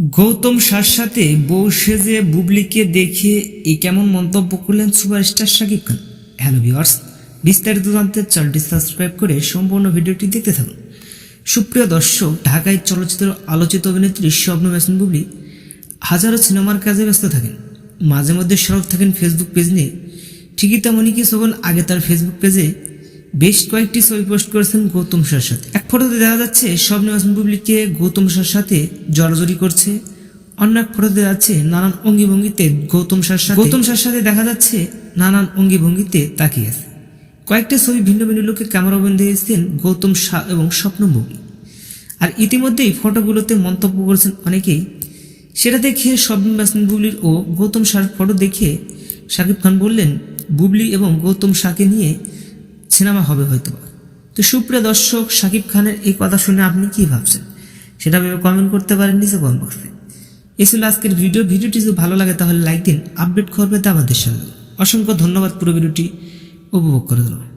গৌতম সার সাথে বউ সেজে বুবলিকে দেখে এই কেমন মন্তব্য করলেন superstar Shakib Khan. Hello viewers বিস্তারিত জানতে চ্যানেলটি সাবস্ক্রাইব করে সম্পূর্ণ ভিডিওটি দেখতে থাকুন। সুপ্রিয় দর্শক, ঢাকায় চলচ্চিত্র আলোচিত অভিনেত্রী স্বপ্ন মেসন বুবলি হাজারো সিনেমার কাজে ব্যস্ত থাকেন। মাঝে মধ্যে সরব থাকেন ফেসবুক পেজ নিয়ে। ঠিকই তেমনই কিছুক্ষণ আগে তার ফেসবুক পেজে বেশ কয়েকটি ছবি পোস্ট করেছেন গৌতম সার সাথে। এক ফটোতে দেখা যাচ্ছে স্বপ্ন মেসন বুবলিকে গৌতম সার সাথে জড়াজড়ি করছে। অন্য এক ফটোতে যাচ্ছে নানান অঙ্গি ভঙ্গিতে গৌতম সার সাথে গৌতম সার সাথে দেখা যাচ্ছে, নানান অঙ্গি ভঙ্গিতে তাকিয়ে আছে। কয়েকটি ছবি ভিন্ন ভিন্ন লোকে ক্যামেরা ক্যামেরাবন্দি হয়েছেন গৌতম শাহ এবং স্বপ্ন বুবলি। আর ইতিমধ্যেই ফটোগুলোতে মন্তব্য করেছেন অনেকেই। সেটা দেখে স্বপ্ন মেসন বুবলির ও গৌতম শাহর ফটো দেখে শাকিব খান বললেন, বুবলি এবং গৌতম শাহকে নিয়ে সিনেমা হবে হয়তো তো সুপ্রিয় দর্শক, শাকিব খানের এই কথা শুনে আপনি কি ভাবছেন? সেটা ভেবে কমেন্ট করতে পারেন নিচে কমেন্ট বক্সে এই ছিল আজকের ভিডিও ভিডিওটি যদি ভালো লাগে তাহলে লাইক দিন আপডেট করবে তা আমাদের সঙ্গে অসংখ্য ধন্যবাদ পুরো ভিডিওটি উপভোগ করে দিলাম